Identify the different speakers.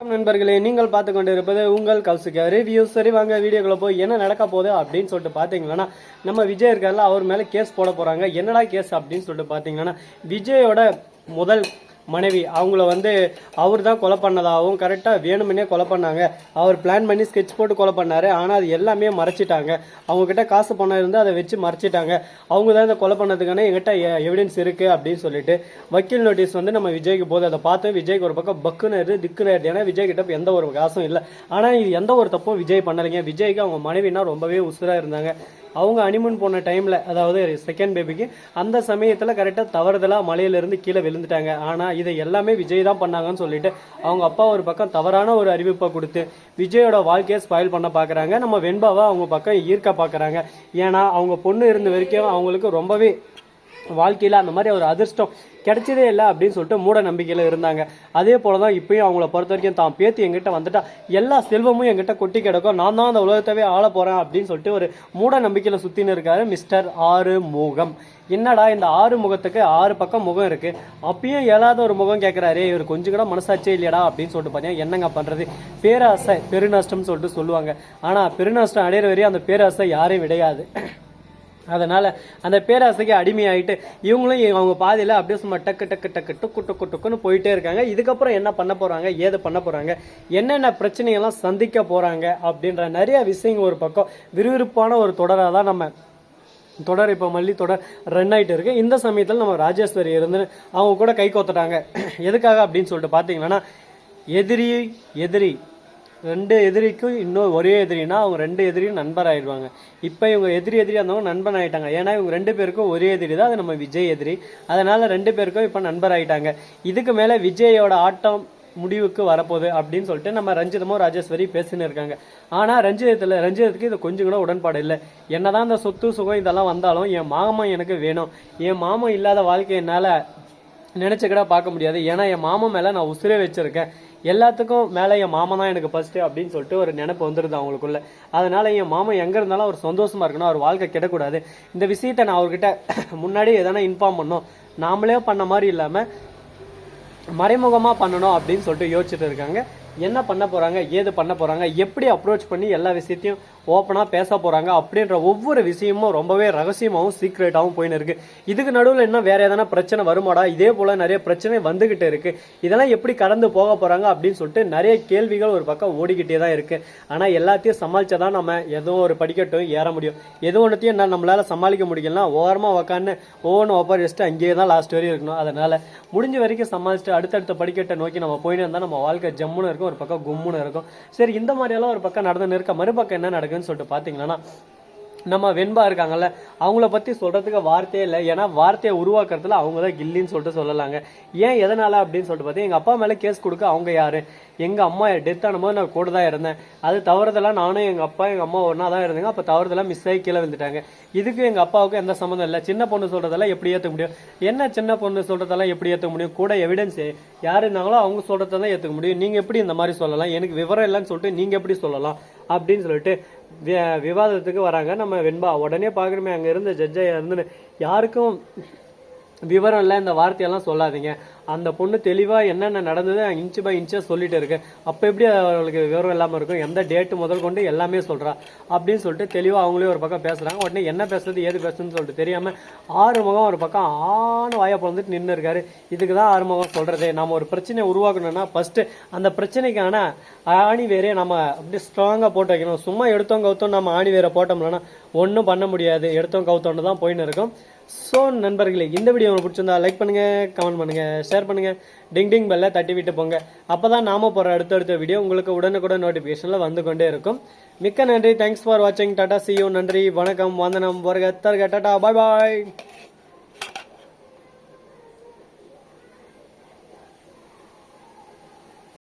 Speaker 1: நண்பர்களே நீங்கள் பார்த்து கொண்டு இருப்பது உங்கள் கௌசிகா ரிவ்யூ சரி வாங்க வீடியோக்குள்ள போய் என்ன நடக்க போகுது அப்படின்னு சொல்லிட்டு பார்த்தீங்கன்னா நம்ம விஜய் இருக்கார்ல அவர் மேலே கேஸ் போட போகிறாங்க என்னடா கேஸ் அப்படின்னு சொல்லிட்டு பார்த்தீங்கன்னா விஜயோட முதல் மனைவி அவங்கள வந்து அவர் தான் கொலை பண்ணதாகவும் கரெக்டாக வேணுமெனே கொலை பண்ணாங்க. அவர் பிளான் பண்ணி ஸ்கெட்ச் போட்டு கொலை பண்ணாரு. ஆனால் அது எல்லாமே மறைச்சிட்டாங்க. அவங்கக்கிட்ட காசு பணம் இருந்து அதை வச்சு மறைச்சிட்டாங்க. அவங்க தான் இந்த கொலை பண்ணதுக்கான எங்கிட்ட எவிடன்ஸ் இருக்குது அப்படின்னு சொல்லிட்டு வக்கீல் நோட்டீஸ் வந்து நம்ம விஜய்க்கு போது அதை பார்த்து விஜய்க்கு ஒரு பக்கம் பக்குன்னு இரு திக்குன்னு ஏன்னா விஜய் கிட்ட எந்த ஒரு காசும் இல்லை. ஆனால் இது எந்த ஒரு தப்பும் விஜய் பண்ணலைங்க. விஜய்க்கு அவங்க மனைவினா ரொம்பவே உசுராக இருந்தாங்க. அவங்க அனிமன் போன டைமில் அதாவது செகண்ட் பேபிக்கு அந்த சமயத்தில் கரெக்டாக தவறுதலாக மலையிலேருந்து கீழே விழுந்துட்டாங்க. ஆனால் இதை எல்லாமே விஜய் தான் பண்ணாங்கன்னு சொல்லிட்டு அவங்க அப்பா ஒரு பக்கம் தவறான ஒரு அறிவிப்பை கொடுத்து விஜயோட வாழ்க்கையை ஸ்பாயில் பண்ண பார்க்குறாங்க நம்ம வெண்பாவை அவங்க பக்கம் ஈர்க்க பார்க்குறாங்க ஏன்னா அவங்க பொண்ணு இருந்த வரைக்கும் அவங்களுக்கு ரொம்பவே வாழ்க்கையில் அந்த மாதிரி ஒரு அதிர்ஷ்டம் கிடைச்சதே இல்லை அப்படின்னு சொல்லிட்டு மூட நம்பிக்கையில் இருந்தாங்க. அதே போல தான் இப்பயும் அவங்கள பொறுத்த வரைக்கும் தான் பேத்தி எங்கிட்ட வந்துட்டா எல்லா செல்வமும் எங்கிட்ட கொட்டி கிடக்கும். நான் தான் அந்த உலகத்தவே ஆள போகிறேன் அப்படின்னு சொல்லிட்டு ஒரு மூட நம்பிக்கையில் சுற்றின்னு இருக்காரு மிஸ்டர் ஆறு முகம். என்னடா இந்த ஆறு முகத்துக்கு ஆறு பக்கம் முகம் இருக்கு? அப்பயும் ஏழாவது ஒரு முகம் கேட்குறாரு இவர் கொஞ்சம் கூட மனசாச்சே இல்லையடா அப்படின்னு சொல்லிட்டு பார்த்தீங்கன்னா என்னங்க பண்ணுறது பேராசை பெருநஷ்டம்னு சொல்லிட்டு சொல்லுவாங்க. ஆனால் பெருநஷ்டம் அடையிற வரையும் அந்த பேராசை யாரையும் விடையாது. அதனால அந்த பேராசைக்கு அடிமையாயிட்டு இவங்களும் அவங்க பாதியில அப்படியே சும்மா டக்கு டக்கு டக்கு டுக்கு டுக்கு டுக்குன்னு போயிட்டே இருக்காங்க. இதுக்கப்புறம் என்ன பண்ண போறாங்க? ஏது பண்ண போறாங்க? என்னென்ன பிரச்சனைகள்லாம் சந்திக்க போறாங்க? அப்படின்ற நிறைய விஷயங்கள் ஒரு பக்கம் விறுவிறுப்பான ஒரு தொடராக தான் நம்ம தொடர் இப்போ மல்லி தொடர் ரன் ஆகிட்டு இருக்கு. இந்த சமயத்தில் நம்ம ராஜேஸ்வரி இருந்து அவங்க கூட கை கோத்துட்டாங்க. எதுக்காக அப்படின்னு சொல்லிட்டு பார்த்தீங்கன்னா எதிரி எதிரி ரெண்டு எதிரிக்கும் இன்னும் ஒரே எதிரினா அவங்க ரெண்டு எதிரியும் நண்பர் ஆயிடுவாங்க இப்போ இவங்க எதிரி எதிரி இருந்தவங்க நண்பன் ஆகிட்டாங்க ஏன்னா இவங்க ரெண்டு பேருக்கும் ஒரே எதிரி தான். அது நம்ம விஜய் எதிரி. அதனால ரெண்டு பேருக்கும் இப்போ நண்பர் ஆகிட்டாங்க இதுக்கு மேலே விஜயோட ஆட்டம் முடிவுக்கு வரப்போகுது அப்படின்னு சொல்லிட்டு நம்ம ரஞ்சிதமும் ராஜேஸ்வரி பேசின்னு இருக்காங்க. ஆனால் ரஞ்சிதத்தில் ரஞ்சிதத்துக்கு இது கொஞ்சம் கூட உடன்பாடு இல்லை. என்னதான் இந்த சொத்து சுகம் இதெல்லாம் வந்தாலும் என் மாமன் எனக்கு வேணும். என் மாமன் இல்லாத வாழ்க்கை என்னால் நினைச்சு பார்க்க முடியாது. ஏன்னா என் மாமன் மேலே நான் உசுரே வச்சுருக்கேன். எல்லாத்துக்கும் மேலே என் மாமன் தான் எனக்கு ஃபஸ்ட்டு அப்படின்னு சொல்லிட்டு ஒரு நினைப்பு வந்துருது அவங்களுக்குள்ள. அதனால என் மாமன் எங்கே இருந்தாலும் அவர் சந்தோஷமாக இருக்கணும் அவர் வாழ்க்கை கிடக்கூடாது. இந்த விஷயத்தை நான் அவர்கிட்ட முன்னாடி எதனா இன்ஃபார்ம் பண்ணோம் நாமளே பண்ண மாதிரி இல்லாமல் மறைமுகமாக பண்ணணும் அப்படின்னு சொல்லிட்டு யோசிச்சுட்டு இருக்காங்க. என்ன பண்ண போகிறாங்க ஏது பண்ண போகிறாங்க எப்படி அப்ரோச் பண்ணி எல்லா விஷயத்தையும் ஓப்பனாக பேச போகிறாங்க அப்படின்ற ஒவ்வொரு விஷயமும் ரொம்பவே ரகசியமாகவும் சீக்ரெட்டாகவும் போயின்னு இருக்குது இதுக்கு நடுவில் இன்னும் வேறு எதனா பிரச்சனை வருமாடா? இதே போல் நிறைய பிரச்சனை வந்துக்கிட்டு இருக்குது இதெல்லாம் எப்படி கடந்து போக போகிறாங்க அப்படின்னு சொல்லிட்டு நிறைய கேள்விகள் ஒரு பக்கம் ஓடிக்கிட்டே தான் இருக்குது ஆனால் எல்லாத்தையும் சமாளிச்சாதான் நம்ம ஏதோ ஒரு படிக்கட்டும் ஏற முடியும். எது ஒன்றத்தையும் என்ன நம்மளால் சமாளிக்க முடியலன்னா ஓரமாக உக்காந்து ஒவ்வொன்றும் ஒப்பர் வச்சுட்டு அங்கேயே தான் லாஸ்ட் வரையும் இருக்கணும். அதனால் முடிஞ்ச வரைக்கும் சமாளிச்சுட்டு அடுத்தடுத்த படிக்கட்டை நோக்கி நம்ம போயின்னு இருந்தால் நம்ம வாழ்க்கை ஜம்முன்னு இருக்கும் ஒரு பக்கம் கும்முன்னு இருக்கும். சரி இந்த மாதிரியெல்லாம் ஒரு பக்கம் நடந்துன்னு இருக்க மறுபக்கம் என்ன நடக்குன்னு சொல்லிட்டு பார்த்தீங்கன்னா நம்ம வெண்பா இருக்காங்கல்ல அவங்கள பத்தி சொல்றதுக்கு வார்த்தையே இல்லை. ஏன்னா வார்த்தையை உருவாக்குறதுல அவங்க தான் கில்லின்னு சொல்லிட்டு சொல்லலாங்க. ஏன் எதனால அப்படின்னு சொல்லிட்டு பார்த்தீங்க எங்க அப்பா மேல கேஸ் கொடுக்க அவங்க யாரு? எங்கள் அம்மா டெத் ஆனும்போது நான் கூட தான் இருந்தேன். அது தவறுதெல்லாம் நானும் எங்கள் அப்பா எங்கள் அம்மா ஒன்றா தான் இருந்தாங்க. அப்போ தவறுதெல்லாம் மிஸ் ஆகி கீழே வந்துட்டாங்க இதுக்கு எங்கள் அப்பாவுக்கும் எந்த சம்மந்தம் இல்லை. சின்ன பொண்ணு சொல்கிறதெல்லாம் எப்படி ஏற்ற முடியும்? என்ன சின்ன பொண்ணு சொல்கிறதெல்லாம் எப்படி ஏற்ற முடியும்? கூட எவிடன்ஸ் யார் இருந்தாங்களோ அவங்க சொல்கிறத தான் ஏற்றுக்க முடியும். நீங்கள் எப்படி இந்த மாதிரி சொல்லலாம்? எனக்கு விவரம் இல்லைன்னு சொல்லிட்டு நீங்கள் எப்படி சொல்லலாம்? அப்படின்னு சொல்லிட்டு வி- விவாதத்துக்கு வராங்க. நம்ம வெண்பா உடனே பார்க்கணுமே அங்கே இருந்த ஜட்ஜாக இருந்துன்னு யாருக்கும் விவரம் இல்லை இந்த வார்த்தையெல்லாம் சொல்லாதீங்க. அந்த பொண்ணு தெளிவாக என்னென்ன நடந்தது இன்ச்சு பை இன்ச்சாக சொல்லிட்டு இருக்கு அப்போ எப்படி அவளுக்கு விவரம் இல்லாமல் இருக்கும்? எந்த டேட்டு முதல் கொண்டு எல்லாமே சொல்கிறா அப்படின்னு சொல்லிட்டு தெளிவாக அவங்களே ஒரு பக்கம் பேசுகிறாங்க உடனே என்ன பேசுறது ஏது பேசுறதுன்னு சொல்லிட்டு தெரியாமல் ஆறுமுகம் ஒரு பக்கம் ஆணு வாயை பிறந்துட்டு நின்று இருக்காரு. இதுக்கு தான் ஆறுமுகம் சொல்கிறதே நம்ம ஒரு பிரச்சனையை உருவாக்கணும்னா ஃபஸ்ட்டு அந்த பிரச்சனைக்கான ஆணி வேறே நம்ம அப்படியே ஸ்ட்ராங்காக போட்டு வைக்கணும். சும்மா எடுத்தோம் கவுத்தோம் நம்ம ஆணி வேரை போட்டோம்னா ஒன்றும் பண்ண முடியாது. எடுத்தோம் கவுத்தோன்னு தான் போயின்னு இருக்கும். ஸோ நண்பர்களே இந்த வீடியோ உங்களுக்கு பிடிச்சிருந்தா லைக் பண்ணுங்க கமெண்ட் பண்ணுங்கள் ஷேர் பண்ணுங்க. டிங் டிங் பெல்ல தட்டி விட்டு போங்க. அப்பதான் நாம போற அடுத்தடுத்த வீடியோ உங்களுக்கு உடனுக்குடன் நோட்டிஃபிகேஷனில் வந்து கொண்டே இருக்கும். மிக்க நன்றி. தேங்க்ஸ் ஃபார் வாட்சிங் டாடா சியூ நன்றி. வணக்கம். வந்தனம். வருக. தருக. டாடா பாய் பாய்